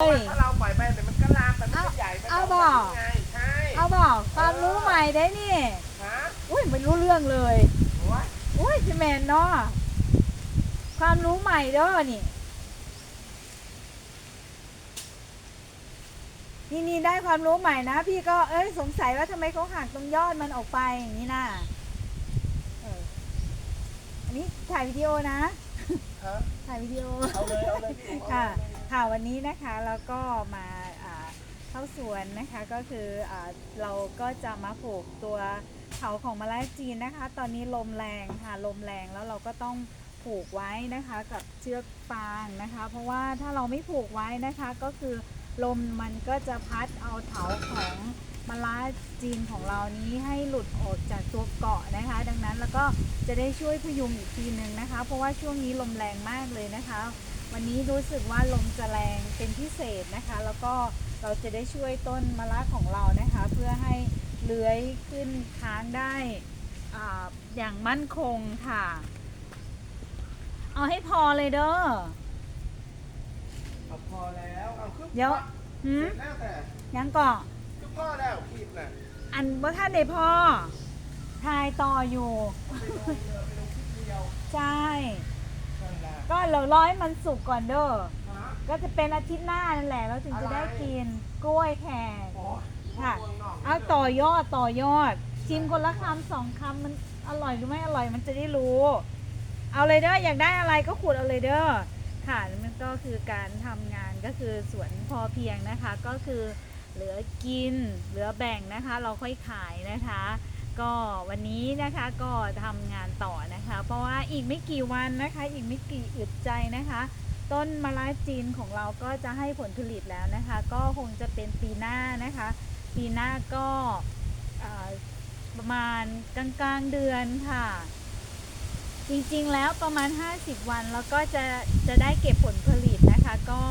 เฮ้ยถ้าเราปล่อยไปแต่มันก็ลามไปมันก็ใหญ่ไปเอาต่บอกไงใช่เอาบอกความรู้ใหม่ได้นี่ฮะอุ้ยไม่รู้เรื่องเลยโอ้ยอุ้ยพี่แมนเนาะความรู้ใหม่เด้อนี่ นี่นี่ได้ความรู้ใหม่นะ พี่ก็เอ้ยสงสัยว่าทำไมเขาหักตรงยอดมันออกไปอย่างนี้นะเอออันนี้ถ่ายวิดีโอนะฮะถ่ายวิดีโอเอาเลยเอาเลยพี่ค่ะเอาเลย ค่ะวันนี้นะคะเราก็มาเข้าสวนนะคะก็คืออเราก็จะมาปลูกตัวเขาของมาลายจีนนะคะ ตอนนี้ลมแรงค่ะลมแรงแล้วเราก็ต้องผูกไว้นะคะกับเชือกฟางนะคะ เพราะว่าถ้าเราไม่ผูกไว้นะคะก็คือลมมันก็จะพัดเอาเถาของมะลาจีนของเรานี้ให้หลุดออกจากตัวเกาะนะคะ ดังนั้นแล้วก็จะได้ช่วยพยุงอีกทีหนึ่งนะคะ เพราะว่าช่วงนี้ลมแรงมากเลยนะคะ วันนี้รู้สึกว่าลมจะแรงเป็นพิเศษนะคะ แล้วก็เราจะได้ช่วยต้นมะระของเรานะคะ เพื่อให้เลื้อยขึ้นค้างได้อาอย่างมั่นคงค่ะ เอาให้พอเลยเด้อเอาพอแล้วเอาคือเดี๋ยวเสหืมร็จแล้วแต่ยังก่อนคือพ่อแล้วขีดน่ะอันว่าท่านในพ่อทายต่ออยู่ไป ก็เราร้อยมันสุกก่อนเด้อฮะก็จะเป็นอาทิตย์หน้านั่นแหละ เราถึงจะได้กินกล้วยแขกโอ้ยค่ะพวงนกเอาต่อยอดต่อยอด ชิมคนละคำสองคำมันอร่อยหรือไม่อร่อยมันจะได้รู้ เอาเลยเด้ออยากได้อะไรก็ขูดเอาเลยเด้อค่ะมันก็คือการทำงานก็คือสวนพอเพียงนะคะ ก็คือเหลือกินเหลือแบ่งนะคะ เราค่อยขายนะคะ ก็วันนี้นะคะก็ทำงานต่อนะคะ เพราะว่าอีกไม่กี่วันนะคะ อีกไม่กี่อึดใจนะคะ ต้นมะระจีนของเราก็จะให้ผลผลิตแล้วนะคะ ก็คงจะเป็นปีหน้านะคะ ปีหน้าก็ประมาณกลางๆเดือนค่ะ จริงๆแล้วประมาณ 50 วันแล้วก็จะจะได้เก็บผลผลิตนะคะ ก็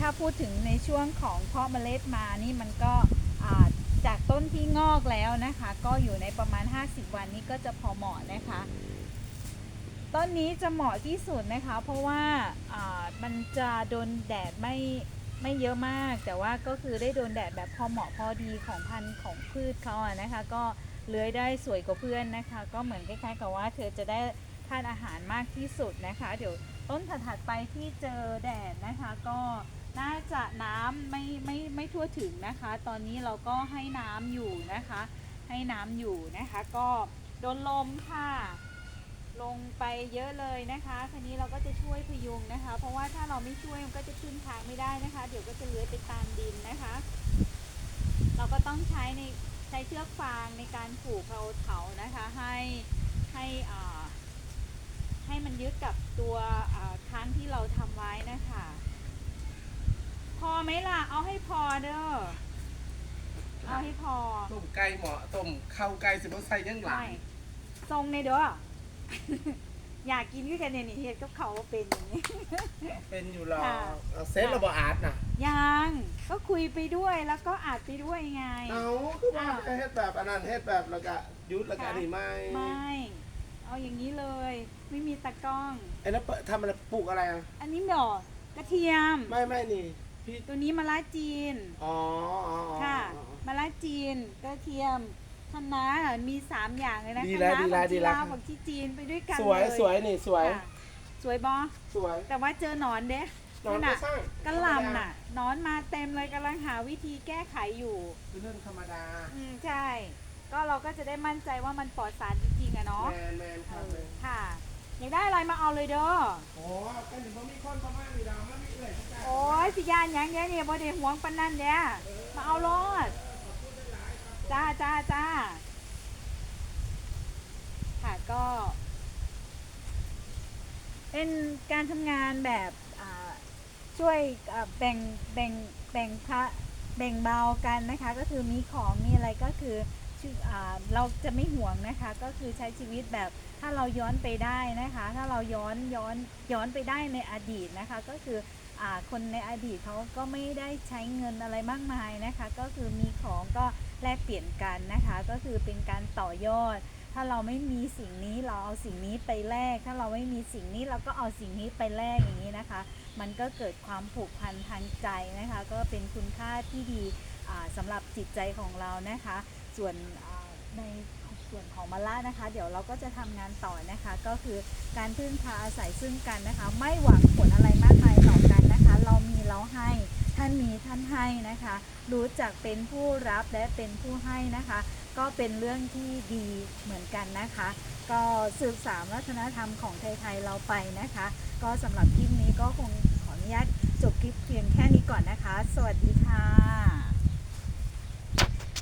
ถ้าพูดถึงในช่วงของเพาะเมล็ดมานี่มันก็อ่า จากต้นที่งอกแล้วนะคะ ก็อยู่ในประมาณ 50 วันนี้ก็จะพอเหมาะนะคะ ต้นนี้จะเหมาะที่สุดนะคะ เพราะว่าอ่ามันจะโดนแดดไม่ไม่เยอะมาก แต่ว่าก็คือได้โดนแดดแบบพอเหมาะพอดีของพันธุ์ของพืชเขาอะนะคะ ก็เลื้อยได้สวยกว่าเพื่อนนะคะ ก็เหมือนคล้ายๆกับว่าเธอจะได้ทานอาหารมากที่สุดนะคะ เดี๋ยวต้นถัดๆไปที่เจอแดดนะคะก็ น่าจะน้ำไม่ไม่ไม่ทั่วถึงนะคะ ตอนนี้เราก็ให้น้ำอยู่นะคะ ให้น้ำอยู่นะคะ ก็โดนลมค่ะ ลงไปเยอะเลยนะคะทีนี้เราก็จะช่วยพยุงนะคะ เพราะว่าถ้าเราไม่ช่วยมันก็จะขึ้นทางไม่ได้นะคะ เดี๋ยวก็จะเลื้อยไปตามดินนะคะ เราก็ต้องใช้ในใช้เชือกฟางในการผูกเราเถานะคะ ให้ให้อ่าให้มันยึดกับตัวค้างที่เราทำไว้นะคะ พอไหมล่ะ เอาให้พอเด้อ เอาให้พอต้มไก่เหมาะต้มข้าวไก่สิบใส่ยังหลังไม่ทรงในเด้อ อยากกินก็แค่เนี่ยนี่เฮ็ดกับเขาวเป็นอย่างนี้ เป็นอยู่หรอค่ะ เอาเซ็ตระบอาร์ตน่ะยังก็คุยไปด้วยแล้วก็อัดไปด้วยไง เอาคือว่าอ้าว เฮ็ดแบบอันนั้นเฮ็ดแบบแล้วก็ยุดแล้วก็ค่ะอันนี้ไม่ไม่ เอาอย่างนี้เลย ไม่มีตะกล้อง ไอ้นั่นเปิดทำอะไรปลูกอะไรอะอันนี้ดอกกระเทียม ไม่ไม่นี่ พี่ตัวนี้มะระจีน อ๋ออ๋ออ๋อ ค่ะอ๋อมะระจีนกระเทียมคะน้ามีสามอย่างเลยนะดีคะแล้วน้าดีแล้วผักดีชีแล้ว ลาวผักชีจีนไปด้วยกันสวยเลยสวยนี่สวยค่ะสวยบอสวยแต่ว่าเจอหนอนเด้นอนน่ะก็สร้างกระหล่ำน่ะหนอนมาเต็มเลยกำลังหาวิธีแก้ไขอยู่คือเรื่องธรรมดาอืมใช่ ก็เราก็จะได้มั่นใจว่ามันปลอดสารจริงๆอะเนาะแมนแมนคเอรับอเลยค่ะ อยากได้อะไรมาเอาเลยเด้อ โอ้กันถึงพอมีคนประมาณนี้ดาวมันมีเอื่อยทุกอย่างโอ้ยสิยานหยังเนี้ยเนี่ยบ่ได้หวงปานนั่นเนี้ยมาเอารอดจ้าจ้าจ้าค่ะก็ เป็นการทำงานแบบอ่าช่วยอ่าแบ่งแบ่งแบ่งพระแบ่งเบากันนะคะ ก็คือมีของมีอะไรก็คือ เราจะไม่ห่วงนะคะก็คือใช้ชีวิตแบบถ้าเราย้อนไปได้นะคะ ถ้าเราย้อนย้อนย้อนไปได้ในอดีตนะคะ ก็คืออคนในอดีตเขาก็ไม่ได้ใช้เงินอะไรมากมายนะคะ ก็คือมีของก็แลกเปลี่ยนกันนะคะ ก็คือเป็นการต่อยอด ถ้าเราไม่มีสิ่งนี้เราเอาสิ่งนี้ไปแลกถ้าเราไม่มีสิ่งนี้เราก็เอาสิ่งนี้ไปแลกอย่างนี้นะคะ มันก็เกิดความผูกพันทางใจนะคะ ก็เป็นคุณค่าที่ดีอ่าสำหรับจิตใจของเรานะคะ ส่วนในส่วนของมาล่านะคะ เดี๋ยวเราก็จะทำงานต่อนะคะ ก็คือการพึ่งพาอาศัยซึ่งกันนะคะ ไม่หวังผลอะไรมากมายต่อกันนะคะ เรามีเราให้ท่านมีท่านให้นะคะ รู้จักเป็นผู้รับและเป็นผู้ให้นะคะ ก็เป็นเรื่องที่ดีเหมือนกันนะคะ ก็สืบสานวัฒนธรรมของไทยๆเราไปนะคะ ก็สำหรับคลิปนี้ก็คงขออนุญาตจบคลิปเพียงแค่นี้ก่อนนะคะ สวัสดีค่ะ